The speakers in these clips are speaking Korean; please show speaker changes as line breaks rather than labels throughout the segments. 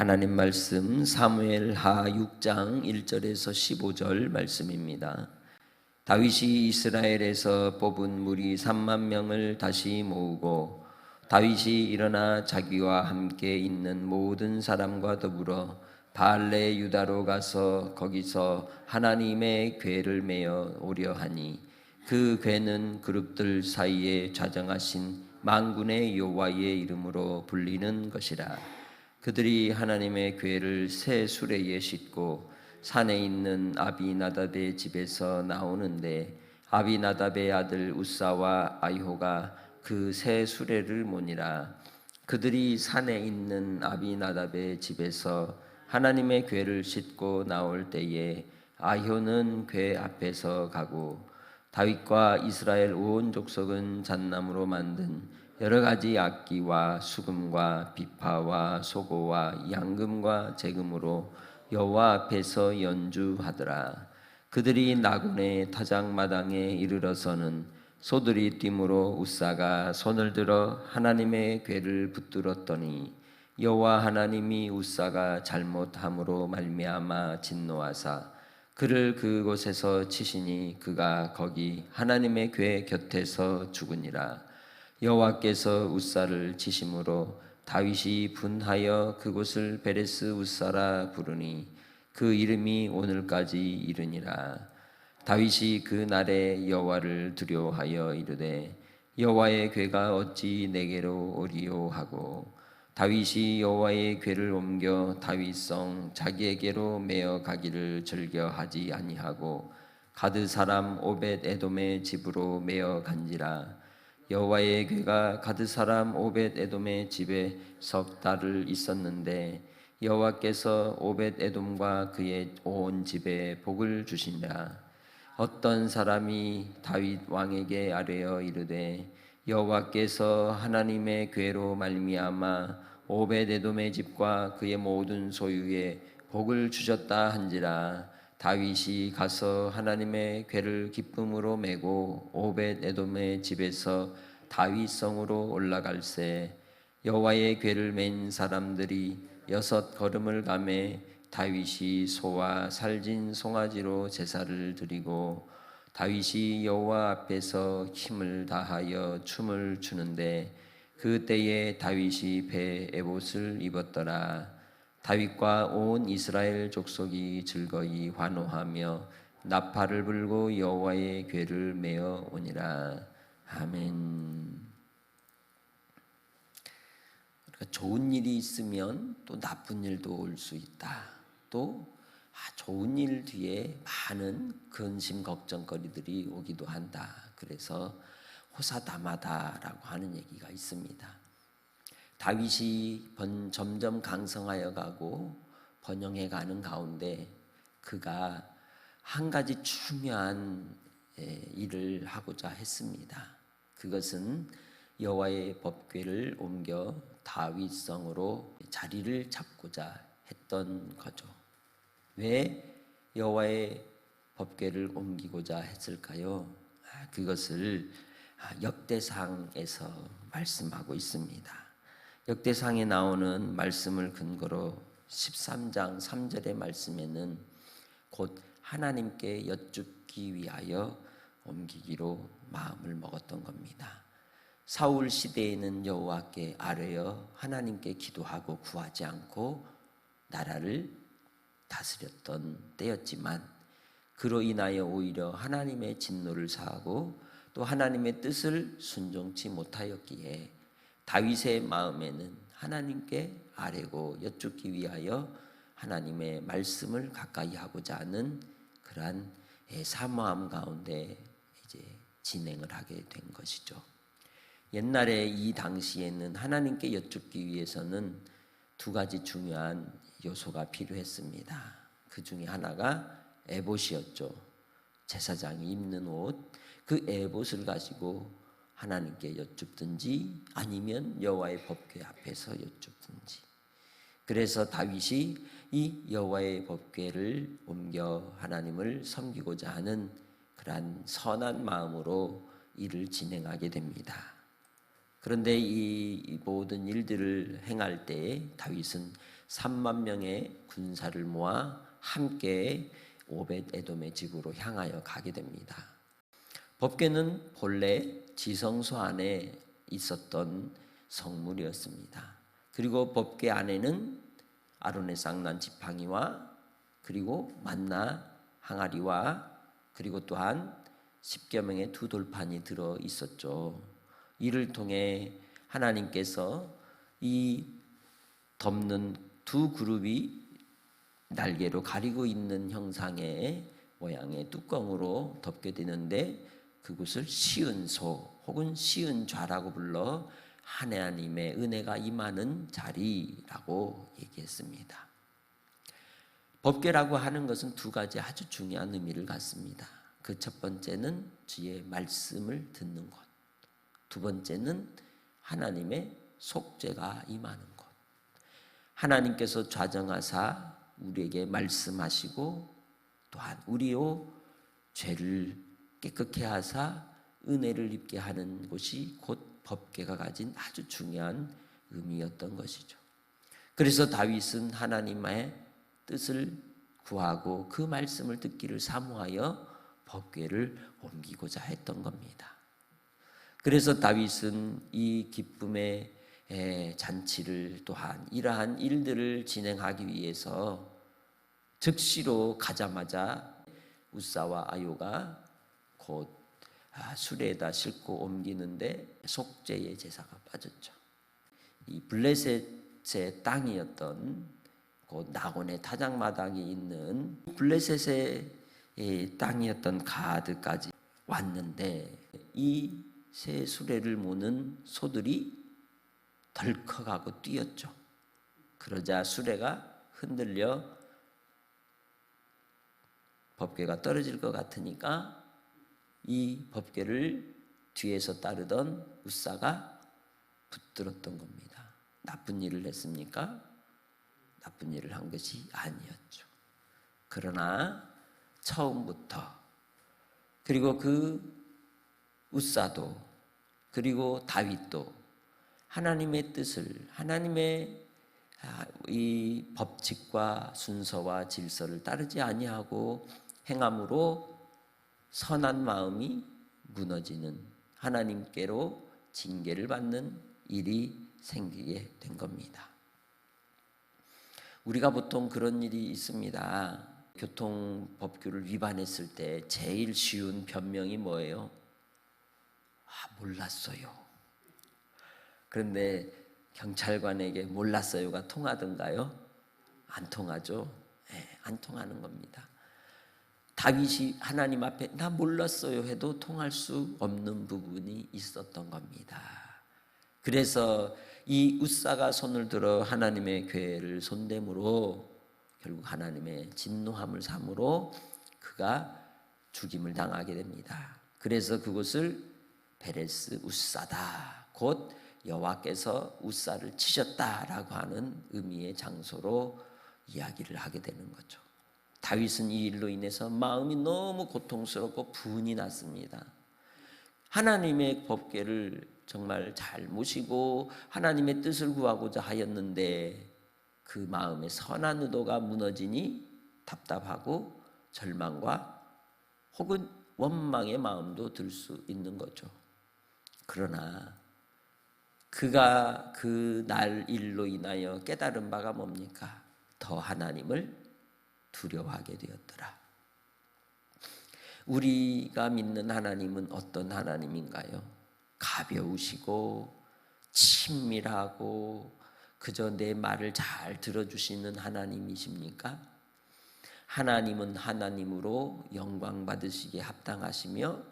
하나님 말씀 사무엘 하 6장 1절에서 15절 말씀입니다. 다윗이 이스라엘에서 뽑은 무리 3만 명을 다시 모으고 다윗이 일어나 자기와 함께 있는 모든 사람과 더불어 바알레 유다로 가서 거기서 하나님의 궤를 메어 오려 하니 그 궤는 그룹들 사이에 좌정하신 만군의 여호와의 이름으로 불리는 것이라 그들이 하나님의 궤를 새 수레에 싣고 산에 있는 아비나답의 집에서 나오는데 아비나답의 아들 우사와 아이호가 그 새 수레를 모니라. 그들이 산에 있는 아비나답의 집에서 하나님의 궤를 싣고 나올 때에 아효는 궤 앞에서 가고 다윗과 이스라엘 온 족속은 잣나무로 만든 여러 가지 악기와 수금과 비파와 소고와 양금과 재금으로 여호와 앞에서 연주하더라. 그들이 나군의 타작마당에 이르러서는 소들이 뛰므로 우사가 손을 들어 하나님의 궤를 붙들었더니 여호와 하나님이 우사가 잘못함으로 말미암아 진노하사 그를 그곳에서 치시니 그가 거기 하나님의 궤 곁에서 죽으니라 여호와께서 우사를 치심으로 다윗이 분하여 그곳을 베레스 우사라 부르니 그 이름이 오늘까지 이르니라. 다윗이 그 날에 여호와를 두려워하여 이르되 여호와의 궤가 어찌 내게로 오리요 하고 다윗이 여호와의 궤를 옮겨 다윗성 자기에게로 메어 가기를 즐겨하지 아니하고 가드 사람 오벳 에돔의 집으로 메어 간지라 여호와의 궤가 가드 사람 오벳 에돔의 집에 석 달을 있었는데 여호와께서 오벳 에돔과 그의 온 집에 복을 주시니라 어떤 사람이 다윗 왕에게 아뢰어 이르되 여호와께서 하나님의 궤로 말미암아 오벳 에돔의 집과 그의 모든 소유에 복을 주셨다 한지라 다윗이 가서 하나님의 궤를 기쁨으로 메고 오벳 에돔의 집에서 다윗성으로 올라갈새 여호와의 궤를 맨 사람들이 여섯 걸음을 가매 다윗이 소와 살진 송아지로 제사를 드리고 다윗이 여호와 앞에서 힘을 다하여 춤을 추는데 그 때에 다윗이 배 에봇을 입었더라 다윗과 온 이스라엘 족속이 즐거이 환호하며 나팔을 불고 여호와의 궤를 메어 오니라 아멘. 그러니까 좋은 일이 있으면 또 나쁜 일도 올 수 있다. 또 아, 좋은 일 뒤에 많은 근심 걱정거리들이 오기도 한다. 그래서 호사다마다라고 하는 얘기가 있습니다. 다윗이 번, 점점 강성하여 가고 번영해 가는 가운데 그가 한 가지 중요한 일을 하고자 했습니다. 그것은 여호와의 법궤를 옮겨 다윗성으로 자리를 잡고자 했던 거죠. 왜 여호와의 법궤를 옮기고자 했을까요? 아, 그것을 역대상에서 말씀하고 있습니다. 역대상에 나오는 말씀을 근거로 13장 3절의 말씀에는 곧 하나님께 여쭙기 위하여 옮기기로 마음을 먹었던 겁니다. 사울 시대에는 여호와께 아뢰어 하나님께 기도하고 구하지 않고 나라를 다스렸던 때였지만 그로 인하여 오히려 하나님의 진노를 사하고 또 하나님의 뜻을 순종치 못하였기에 다윗의 마음에는 하나님께 아뢰고 여쭙기 위하여 하나님의 말씀을 가까이 하고자 하는 그러한 사모함 가운데 이제 진행을 하게 된 것이죠. 옛날에 이 당시에는 하나님께 여쭙기 위해서는 두 가지 중요한 요소가 필요했습니다. 그 중에 하나가 에봇이었죠. 제사장이 입는 옷, 그 에봇을 가지고 하나님께 여쭙든지 아니면 여호와의 법궤 앞에서 여쭙든지. 그래서 다윗이 이 여호와의 법궤를 옮겨 하나님을 섬기고자 하는 그러한 선한 마음으로 일을 진행하게 됩니다. 그런데 이 모든 일들을 행할 때 다윗은 3만 명의 군사를 모아 함께 오벳 에돔의 집으로 향하여 가게 됩니다. 법궤는 본래 지성소 안에 있었던 성물이었습니다. 그리고 법궤 안에는 아론의 쌍난 지팡이와 그리고 만나 항아리와 그리고 또한 십계명의 두 돌판이 들어 있었죠. 이를 통해 하나님께서 이 덮는 두 그룹이 날개로 가리고 있는 형상의 모양의 뚜껑으로 덮게 되는데 그곳을 시은소 혹은 시은좌라고 불러 하나님의 은혜가 임하는 자리라고 얘기했습니다. 법궤라고 하는 것은 두 가지 아주 중요한 의미를 갖습니다. 그 첫 번째는 주의 말씀을 듣는 것. 두 번째는 하나님의 속죄가 임하는 것. 하나님께서 좌정하사 우리에게 말씀하시고 또한 우리요 죄를 깨끗게 하사 은혜를 입게 하는 곳이 곧 법궤가 가진 아주 중요한 의미였던 것이죠. 그래서 다윗은 하나님의 뜻을 구하고 그 말씀을 듣기를 사모하여 법궤를 옮기고자 했던 겁니다. 그래서 다윗은 이 기쁨의 잔치를 또한 이러한 일들을 진행하기 위해서 즉시로 가자마자 우사와 아요가 곧 아, 수레에다 싣고 옮기는데 속죄의 제사가 빠졌죠. 이 블레셋의 땅이었던 곧 나곤의 타작마당이 있는 블레셋의 땅이었던 가드까지 왔는데 이 새 수레를 모는 소들이 덜컥하고 뛰었죠. 그러자 수레가 흔들려 법궤가 떨어질 것 같으니까 이 법궤를 뒤에서 따르던 우사가 붙들었던 겁니다. 나쁜 일을 했습니까? 나쁜 일을 한 것이 아니었죠. 그러나 처음부터 그리고 그 우사도 그리고 다윗도 하나님의 뜻을 하나님의 아, 이 법칙과 순서와 질서를 따르지 아니하고 행함으로 선한 마음이 무너지는 하나님께로 징계를 받는 일이 생기게 된 겁니다. 우리가 보통 그런 일이 있습니다. 교통 법규를 위반했을 때 제일 쉬운 변명이 뭐예요? 아, 몰랐어요. 그런데 경찰관에게 몰랐어요가 통하던가요? 안 통하죠. 네, 안 통하는 겁니다. 다윗이 하나님 앞에 나 몰랐어요 해도 통할 수 없는 부분이 있었던 겁니다. 그래서 이 우사가 손을 들어 하나님의 괴를 손대므로 결국 하나님의 진노함을 삼으로 그가 죽임을 당하게 됩니다. 그래서 그곳을 베레스 우사다. 곧 여호와께서 우사를 치셨다라고 하는 의미의 장소로 이야기를 하게 되는 거죠. 다윗은 이 일로 인해서 마음이 너무 고통스럽고 분이 났습니다. 하나님의 법궤를 정말 잘 모시고 하나님의 뜻을 구하고자 하였는데 그 마음의 선한 의도가 무너지니 답답하고 절망과 혹은 원망의 마음도 들 수 있는 거죠. 그러나 그가 그 날 일로 인하여 깨달은 바가 뭡니까? 더 하나님을 두려워하게 되었더라. 우리가 믿는 하나님은 어떤 하나님인가요? 가벼우시고 친밀하고 그저 내 말을 잘 들어주시는 하나님이십니까? 하나님은 하나님으로 영광 받으시기에 합당하시며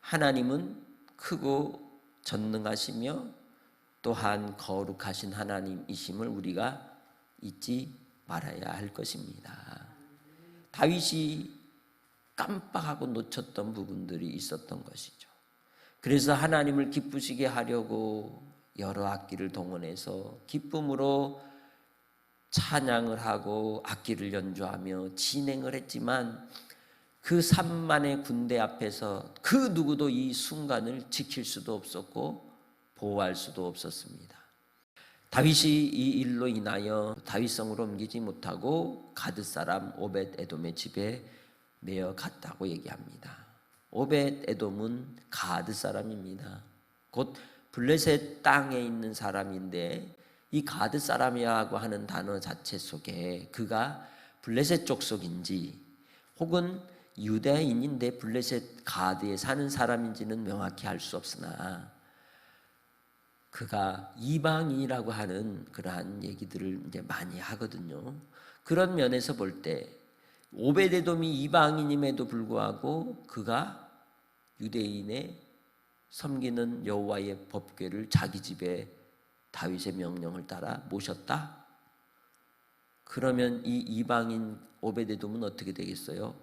하나님은 크고 전능하시며 또한 거룩하신 하나님이심을 우리가 잊지 말아야 할 것입니다. 다윗이 깜빡하고 놓쳤던 부분들이 있었던 것이죠. 그래서 하나님을 기쁘시게 하려고 여러 악기를 동원해서 기쁨으로 찬양을 하고 악기를 연주하며 진행을 했지만 그 3만의 군대 앞에서 그 누구도 이 순간을 지킬 수도 없었고 보호할 수도 없었습니다. 다윗이 이 일로 인하여 다윗성으로 옮기지 못하고 가드 사람 오벳 에돔의 집에 매어 갔다고 얘기합니다. 오벳 에돔은 가드 사람입니다. 곧 블레셋 땅에 있는 사람인데 이 가드 사람이라고 하는 단어 자체 속에 그가 블레셋 족속인지 혹은 유대인인데 블레셋 가드에 사는 사람인지는 명확히 알 수 없으나 그가 이방인이라고 하는 그러한 얘기들을 이제 많이 하거든요. 그런 면에서 볼 때 오베데돔이 이방인임에도 불구하고 그가 유대인의 섬기는 여호와의 법궤를 자기 집에 다윗의 명령을 따라 모셨다. 그러면 이 이방인 오베데돔은 어떻게 되겠어요?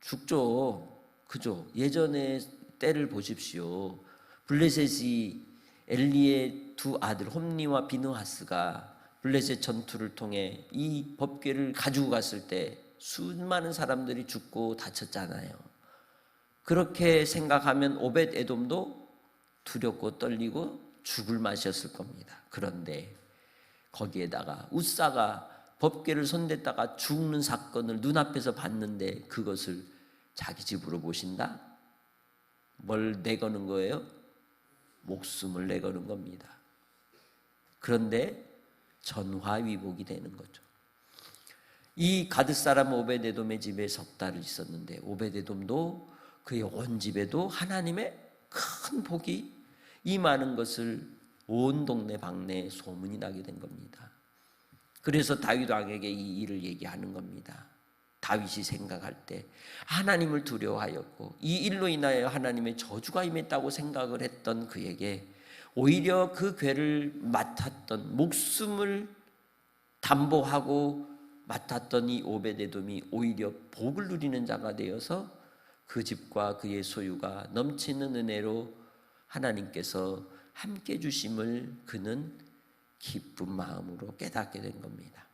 죽죠. 그죠? 예전에 때를 보십시오. 블레셋이 엘리의 두 아들 홈니와 비느하스가 블레셋 전투를 통해 이 법궤를 가지고 갔을 때 수많은 사람들이 죽고 다쳤잖아요. 그렇게 생각하면 오벳 에돔도 두렵고 떨리고 죽을 맛이었을 겁니다. 그런데 거기에다가 우사가 법궤를 손댔다가 죽는 사건을 눈앞에서 봤는데 그것을 자기 집으로 모신다? 뭘 내거는 거예요? 목숨을 내거는 겁니다. 그런데 전화위복이 되는 거죠. 이 가드 사람 오베데돔의 집에 석 달을 있었는데 오베데돔도 그의 온 집에도 하나님의 큰 복이 임하는 것을 온 동네 방내에 소문이 나게 된 겁니다. 그래서 다윗 왕에게 이 일을 얘기하는 겁니다. 다윗이 생각할 때 하나님을 두려워하였고 이 일로 인하여 하나님의 저주가 임했다고 생각을 했던 그에게 오히려 그 괴를 맡았던 목숨을 담보하고 맡았던 이 오베데돔이 오히려 복을 누리는 자가 되어서 그 집과 그의 소유가 넘치는 은혜로 하나님께서 함께 주심을 그는 기쁜 마음으로 깨닫게 된 겁니다.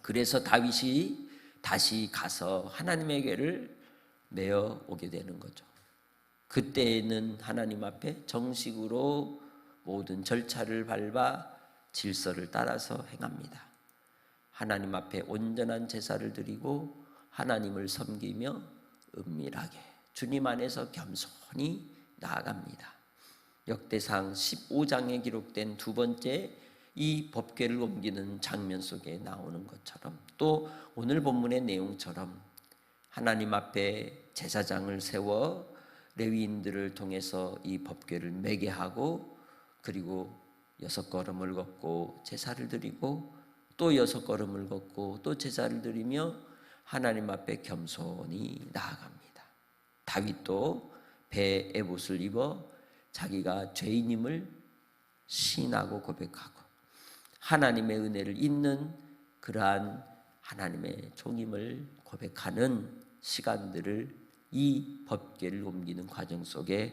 그래서 다윗이 다시 가서 하나님에게를 메어 오게 되는 거죠. 그때에는 하나님 앞에 정식으로 모든 절차를 밟아 질서를 따라서 행합니다. 하나님 앞에 온전한 제사를 드리고 하나님을 섬기며 은밀하게 주님 안에서 겸손히 나아갑니다. 역대상 15장에 기록된 두 번째 이 법궤를 옮기는 장면 속에 나오는 것처럼 또 오늘 본문의 내용처럼 하나님 앞에 제사장을 세워 레위인들을 통해서 이 법궤를 매게 하고 그리고 여섯 걸음을 걷고 제사를 드리고 또 여섯 걸음을 걷고 또 제사를 드리며 하나님 앞에 겸손히 나아갑니다. 다윗도 배에 옷을 입어 자기가 죄인임을 신하고 고백하고 하나님의 은혜를 잊는 그러한 하나님의 종임을 고백하는 시간들을 이 법계를 옮기는 과정 속에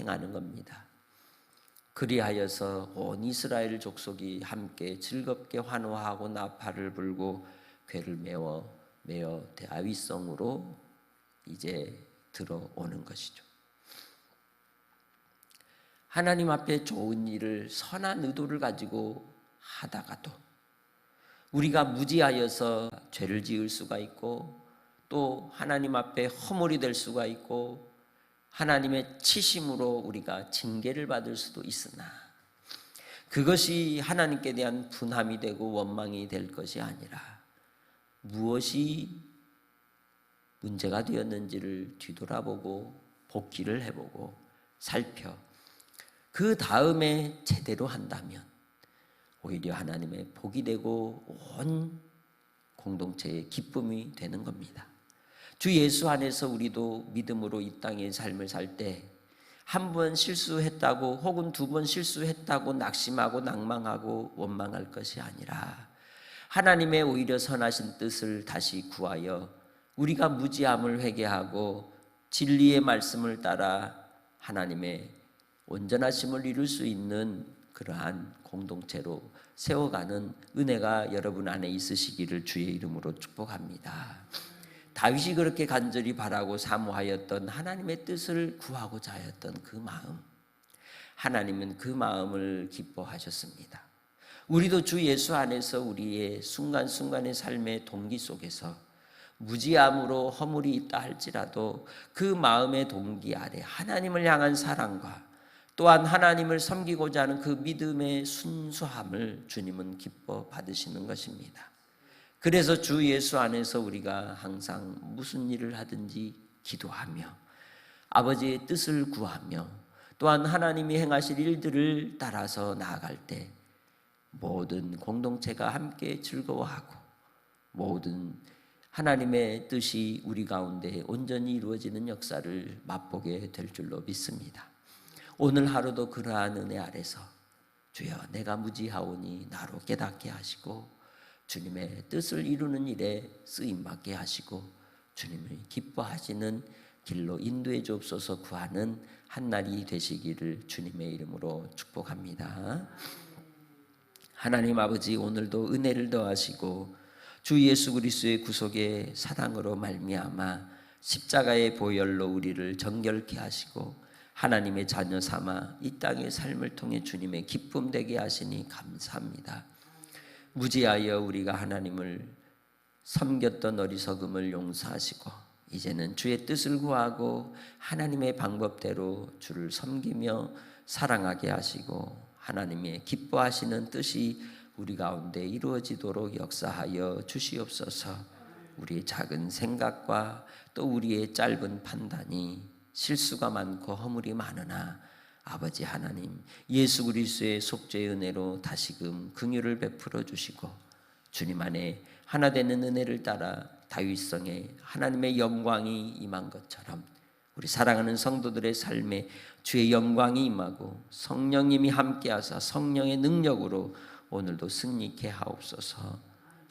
행하는 겁니다. 그리하여서 온 이스라엘 족속이 함께 즐겁게 환호하고 나팔을 불고 괴를 메워 메어 대아위성으로 이제 들어오는 것이죠. 하나님 앞에 좋은 일을 선한 의도를 가지고 하다가도 우리가 무지하여서 죄를 지을 수가 있고 또 하나님 앞에 허물이 될 수가 있고 하나님의 치심으로 우리가 징계를 받을 수도 있으나 그것이 하나님께 대한 분함이 되고 원망이 될 것이 아니라 무엇이 문제가 되었는지를 뒤돌아보고 복귀를 해보고 살펴 그 다음에 제대로 한다면 오히려 하나님의 복이 되고 온 공동체의 기쁨이 되는 겁니다. 주 예수 안에서 우리도 믿음으로 이 땅의 삶을 살 때 한 번 실수했다고 혹은 두 번 실수했다고 낙심하고 낭망하고 원망할 것이 아니라 하나님의 오히려 선하신 뜻을 다시 구하여 우리가 무지함을 회개하고 진리의 말씀을 따라 하나님의 온전하심을 이룰 수 있는 그러한 공동체로 세워가는 은혜가 여러분 안에 있으시기를 주의 이름으로 축복합니다. 다윗이 그렇게 간절히 바라고 사모하였던 하나님의 뜻을 구하고자 하였던 그 마음, 하나님은 그 마음을 기뻐하셨습니다. 우리도 주 예수 안에서 우리의 순간순간의 삶의 동기 속에서 무지함으로 허물이 있다 할지라도 그 마음의 동기 아래 하나님을 향한 사랑과 또한 하나님을 섬기고자 하는 그 믿음의 순수함을 주님은 기뻐 받으시는 것입니다. 그래서 주 예수 안에서 우리가 항상 무슨 일을 하든지 기도하며 아버지의 뜻을 구하며 또한 하나님이 행하실 일들을 따라서 나아갈 때 모든 공동체가 함께 즐거워하고 모든 하나님의 뜻이 우리 가운데 온전히 이루어지는 역사를 맛보게 될 줄로 믿습니다. 오늘 하루도 그러한 은혜 아래서 주여 내가 무지하오니 나로 깨닫게 하시고 주님의 뜻을 이루는 일에 쓰임 받게 하시고 주님을 기뻐하시는 길로 인도해 주옵소서 구하는 한 날이 되시기를 주님의 이름으로 축복합니다. 하나님 아버지 오늘도 은혜를 더하시고 주 예수 그리스도의 구속의 사랑으로 말미암아 십자가의 보혈로 우리를 정결케 하시고 하나님의 자녀 삼아 이 땅의 삶을 통해 주님의 기쁨 되게 하시니 감사합니다. 무지하여 우리가 하나님을 섬겼던 어리석음을 용서하시고 이제는 주의 뜻을 구하고 하나님의 방법대로 주를 섬기며 사랑하게 하시고 하나님의 기뻐하시는 뜻이 우리 가운데 이루어지도록 역사하여 주시옵소서. 우리의 작은 생각과 또 우리의 짧은 판단이 실수가 많고 허물이 많으나 아버지 하나님 예수 그리스도의 속죄의 은혜로 다시금 긍휼을 베풀어 주시고 주님 안에 하나 되는 은혜를 따라 다윗성에 하나님의 영광이 임한 것처럼 우리 사랑하는 성도들의 삶에 주의 영광이 임하고 성령님이 함께하사 성령의 능력으로 오늘도 승리케 하옵소서.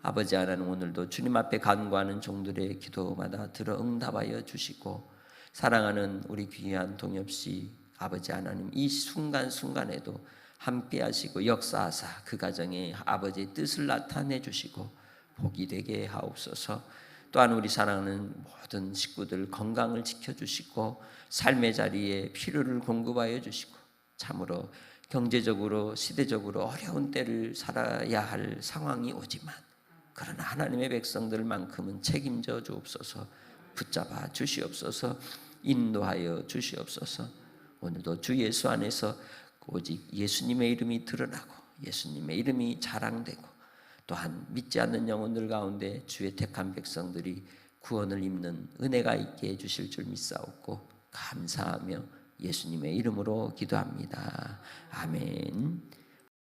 아버지 하나님 오늘도 주님 앞에 간구하는 종들의 기도마다 들어 응답하여 주시고 사랑하는 우리 귀한 동엽 씨 아버지 하나님 이 순간 순간에도 함께 하시고 역사하사 그 가정에 아버지의 뜻을 나타내 주시고 복이 되게 하옵소서. 또한 우리 사랑하는 모든 식구들 건강을 지켜 주시고 삶의 자리에 필요를 공급하여 주시고 참으로 경제적으로 시대적으로 어려운 때를 살아야 할 상황이 오지만 그러나 하나님의 백성들만큼은 책임져 주옵소서 붙잡아 주시옵소서 인도하여 주시옵소서 오늘도 주 예수 안에서 오직 예수님의 이름이 드러나고 예수님의 이름이 자랑되고 또한 믿지 않는 영혼들 가운데 주의 택한 백성들이 구원을 입는 은혜가 있게 해주실 줄 믿사옵고 감사하며 예수님의 이름으로 기도합니다. 아멘.